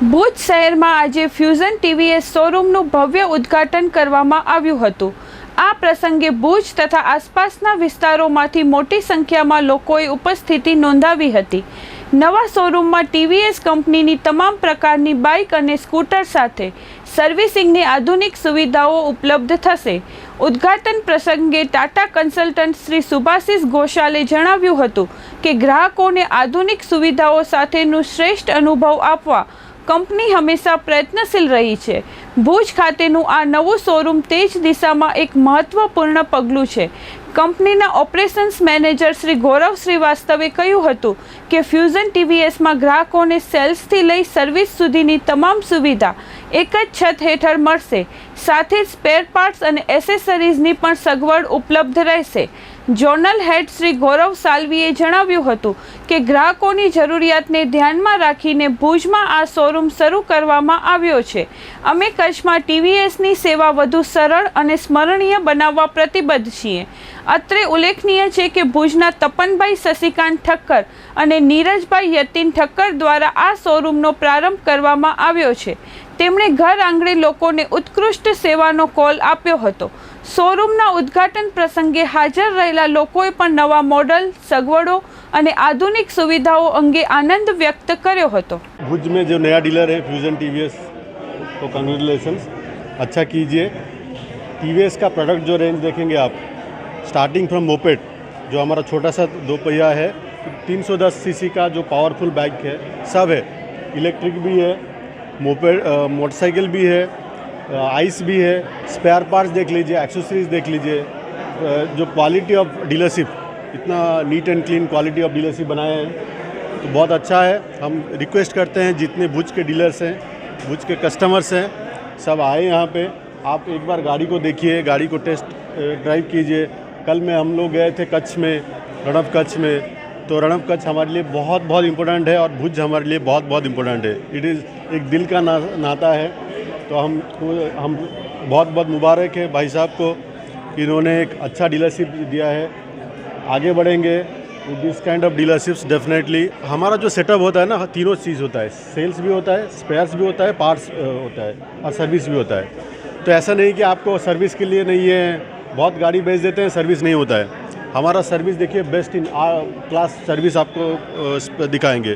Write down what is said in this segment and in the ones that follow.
ભુજ શહેરમાં આજે ફ્યુઝન ટીવીએસ શોરૂમનું ભવ્ય ઉદ્ઘાટન કરવામાં આવ્યું હતું. આ પ્રસંગે ભુજ તથા આસપાસના વિસ્તારોમાંથી મોટી સંખ્યામાં લોકોએ ઉપસ્થિતિ નોંધાવી હતી. નવા શોરૂમમાં ટીવીએસ કંપનીની તમામ પ્રકારની બાઇક અને સ્કૂટર સાથે સર્વિસિંગની આધુનિક સુવિધાઓ ઉપલબ્ધ થશે. ઉદ્ઘાટન પ્રસંગે ટાટા કન્સલ્ટન્ટ શ્રી સુભાષિસ ઘોષાલે જણાવ્યું હતું કે ગ્રાહકોને આધુનિક સુવિધાઓ સાથેનું શ્રેષ્ઠ અનુભવ આપવા કંપની હંમેશા પ્રયત્નશીલ રહી છે. ભુજ ખાતેનું આ નવું શોરૂમ તે જ દિશામાં એક મહત્વપૂર્ણ પગલું છે. કંપનીના ઓપરેશન્સ મેનેજર શ્રી ગૌરવ શ્રીવાસ્તવે કહ્યું હતું કે ફ્યુઝન ટીવીએસમાં ગ્રાહકોને સેલ્સથી લઈ સર્વિસ સુધીની તમામ સુવિધા એક જ છત હેઠળ મળશે. સાથે સ્પેર પાર્ટ્સ અને એસેસરીઝની પણ સગવડ ઉપલબ્ધ રહેશે. જોનલ હેડ શ્રી ગૌરવ સાલવીએ જણાવ્યું હતું કે ગ્રાહકોની જરૂરિયાતને ધ્યાનમાં રાખીને ભુજમાં આ શોરૂમ શરૂ કરવામાં આવ્યો છે. અમે કચ્છમાં ટીવીએસની સેવા વધુ સરળ અને સ્મરણીય બનાવવા પ્રતિબદ્ધ છીએ. અત્રે ઉલ્લેખનીય છે કે ભુજના તપનભાઈ શશિકાંત ઠક્કર અને નીરજભાઈ યતીન ઠક્કર દ્વારા આ શોરૂમનો પ્રારંભ કરવામાં આવ્યો છે. તેમણે ઘર આંગણે લોકોને ઉત્કૃષ્ટ સેવાનો કોલ આપ્યો હતો શોરૂમના ઉદ્ઘાટન પ્રસંગે હાજર રહેલા લોકોએ પણ નવા મોડલ સગવડો અને આધુનિક સુવિધાઓ અંગે આનંદ વ્યક્ત કર્યો હતો भुज में जो नया डीलर है फ्यूज़न टी तो कंग्रेचुलेसन्स अच्छा कीजिए टी का प्रोडक्ट जो रेंज देखेंगे आप स्टार्टिंग फ्रॉम मोपेड जो हमारा छोटा सा दो पहिया है 310 सीसी का जो पावरफुल बाइक है सब है इलेक्ट्रिक भी है मोपेड मोटरसाइकिल भी है आइस भी है स्पेयर पार्ट्स देख लीजिए एक्सेसरीज देख लीजिए जो क्वालिटी ऑफ़ डीलरशिप इतना neat and clean quality of dealership बनाए हैं तो बहुत अच्छा है। हम रिक्वेस्ट करते हैं, जितने भुज के डीलर्स हैं, भुज के कस्टमर्स हैं, सब आए यहाँ पे। आप एक बार गाड़ी को देखिए, गाड़ी को टेस्ट ड्राइव कीजिए। कल में हम लोग गए थे कच्छ में रणब कच्छ में तो रणब कच्छ हमारे लिए बहुत बहुत इम्पोर्टेंट है और भुज हमारे लिए बहुत बहुत इम्पोर्टेंट है। इट इज़ एक दिल का ना, नाता है। तो हम हम बहुत बहुत मुबारक है भाई साहब को कि इन्होंने एक अच्छा डीलरशिप दिया है। आगे बढ़ेंगे। This kind of dealerships definitely हमारा जो सेटअप होता है ना तीनों चीज़ होता है। सेल्स भी होता है स्पेयर्स भी होता है पार्ट्स होता है और सर्विस भी होता है। तो ऐसा नहीं कि आपको सर्विस के लिए नहीं है। बहुत गाड़ी बेच देते हैं सर्विस नहीं होता है। हमारा सर्विस देखिए बेस्ट इन क्लास सर्विस आपको दिखाएँगे।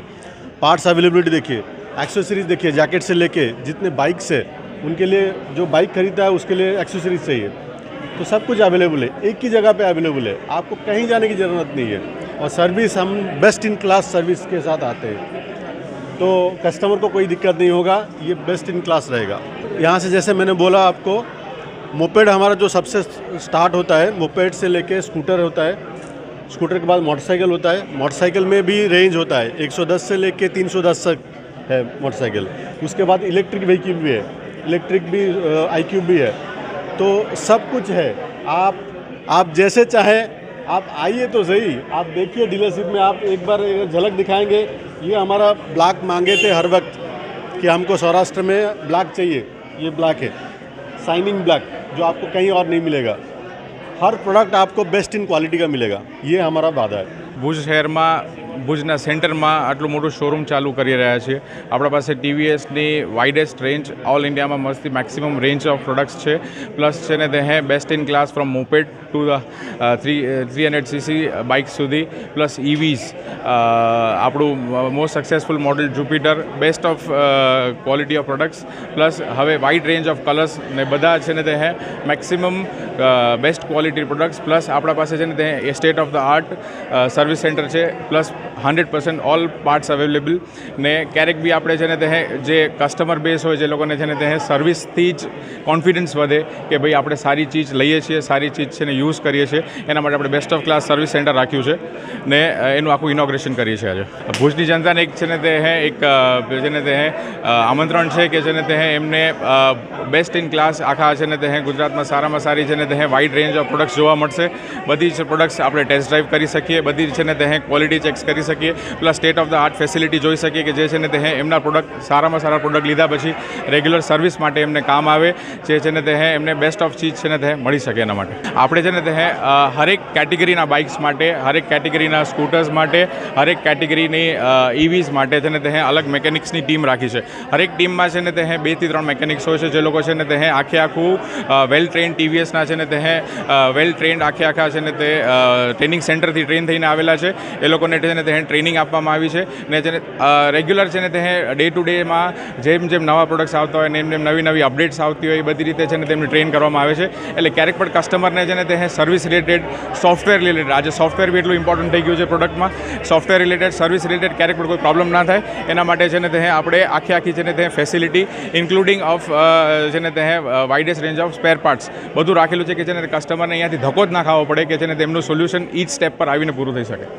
पार्ट्स अवेलेबिलिटी देखिए एक्सेसरीज देखिए जैकेट से लेके जितने बाइक्स है, उनके लिए जो बाइक खरीदता है, उसके लिए एक्सेसरीज चाहिए। तो सब कुछ अवेलेबल है, एक ही जगह पे अवेलेबल है। आपको कहीं जाने की ज़रूरत नहीं है। और सर्विस हम बेस्ट इन क्लास सर्विस के साथ आते हैं। तो कस्टमर को कोई दिक्कत नहीं होगा, ये बेस्ट इन क्लास रहेगा। यहाँ से जैसे मैंने बोला आपको मोपेड हमारा जो सबसे स्टार्ट होता है, मोपेड से लेके स्कूटर होता है, स्कूटर के बाद मोटरसाइकिल होता है। मोटरसाइकिल में भी रेंज होता है 110 से लेके 310 तक है मोटरसाइकिल। उसके बाद इलेक्ट्रिक व्हीकल भी है इलेक्ट्रिक भी आई भी है। तो सब कुछ है। आप आप जैसे चाहें, आप आइए तो सही। आप देखिए डीलरशिप में आप एक बार झलक दिखाएँगे। ये हमारा ब्लॉक मांगे थे हर वक्त कि हमको सौराष्ट्र में ब्लॉक चाहिए। ये ब्लॉक है। साइनिंग ब्लॉक जो आपको कहीं और नहीं मिलेगा हर प्रोडक्ट आपको बेस्ट इन क्वालिटी का मिलेगा ये हमारा वादा है ભુજ શહેરમાં ભુજના સેન્ટરમાં આટલું મોટું શોરૂમ ચાલુ કરી રહ્યા છીએ આપણા પાસે ટીવીએસની વાઇડેસ્ટ રેન્જ ઓલ ઇન્ડિયામાં મસ્તી મેક્સિમમ રેન્જ ઓફ પ્રોડક્ટ્સ છે. પ્લસ છે ને તે હે best in class from moped to three three hundred CC bike સુધી. પ્લસ ઇવીઝ આપણું most successful model Jupiter best of quality of products plus હવે વાઇડ રેન્જ ઓફ કલર્સ ને બધા છે ને તે હે maximum best quality products plus આપણા પાસે છે ને તે state of the art service centre છે. Plus hundred percent all parts available. ને ક્યારેક બી આપણે છે ને તે જે કસ્ટમર બેઝ હોય, જે લોકોને છે ને તે સર્વિસથી જ કોન્ફિડન્સ વધે કે ભાઈ આપણે સારી ચીજ લઈએ છીએ, સારી ચીજ છે ને યુઝ કરીએ છીએ. એના માટે આપણે best of class service centre રાખ્યું છે. ને એનું આખું ઇનોગ્રેશન કરીએ છીએ આજે. ભુજની જનતાને એક છે ને તે એક છે ને તે આમંત્રણ છે કે છે ને તે એમને બેસ્ટ ઇન ક્લાસ આખા છે ને તે ગુજરાતમાં સારામાં સારી છે ને તે વાઇડ રેન્જ ઓફ પ્રોડક્ટ્સ જોવા મળશે. બધી જ પ્રોડક્ટ્સ આપણે ટેસ્ટ ડ્રાઈવ કરી શકીએ. બધી છે ને તે ક્વોલિટી ચેક્સ કરી કરી શકીએ plus state of the art facility જોઈ શકીએ કે જે છે ને તે એમના પ્રોડક્ટ સારામાં સારા પ્રોડક્ટ લીધા પછી રેગ્યુલર સર્વિસ માટે એમને કામ આવે જે છે ને તે એમને બેસ્ટ ઓફ ચીજ છે ને તે મળી શકે એના માટે આપણે છે ને તે હરેક કેટેગરીના બાઇક્સ માટે હરેક કેટેગરીના સ્કૂટર્સ માટે હરેક કેટેગરીની ઇવીઝ માટે છે ને તે અલગ મેકેનિક્સની ટીમ રાખી છે હરેક ટીમમાં છે ને તે બેથી ત્રણ મેકેનિક્સ હોય છે જે લોકો છે ને તે આખે આખું વેલ ટ્રેન ટીવીએસના છે ને તે વેલ ટ્રેન્ડ આખે આખા છે ને તે ટ્રેનિંગ સેન્ટરથી ટ્રેન થઈને આવેલા છે એ લોકોને છે ને તે ટ્રેનિંગ આપવામાં આવી છે ને જેને રેગ્યુલર છે ને તે ડે ટુ ડેમાં જેમ જેમ નવા પ્રોડક્ટ્સ આવતા હોય ને એમ જેમ નવી નવી અપડેટ્સ આવતી હોય એ બધી રીતે છે ને તેમને ટ્રેન કરવામાં આવે છે. એટલે ક્યારેક પણ કસ્ટમરને છે ને તે સર્વિસ રિલેટેડ સોફ્ટવેર રિલેટેડ આજે સોફ્ટવેર બી એટલું ઇમ્પોર્ટન્ટ થઈ ગયું છે પ્રોડક્ટમાં સોફ્ટવેર રિલેટેડ સર્વિસ રિલેટેડ ક્યારેક પણ કોઈ પ્રોબ્લેમ ના થાય. એના માટે છે ને તે આપણે આખી આખી છે ને તે ફેસિલિટી ઇન્ક્લુડિંગ ઓફ છે ને તે widest range of spare parts બધું રાખેલું છે કે છે ને કસ્ટમરને અહીંયાથી ધક્કો જ ના ખાવો પડે કે છે ને તેમનું સોલ્યુશન ઈચ સ્ટેપ પર આવીને પૂરું થઈ શકે.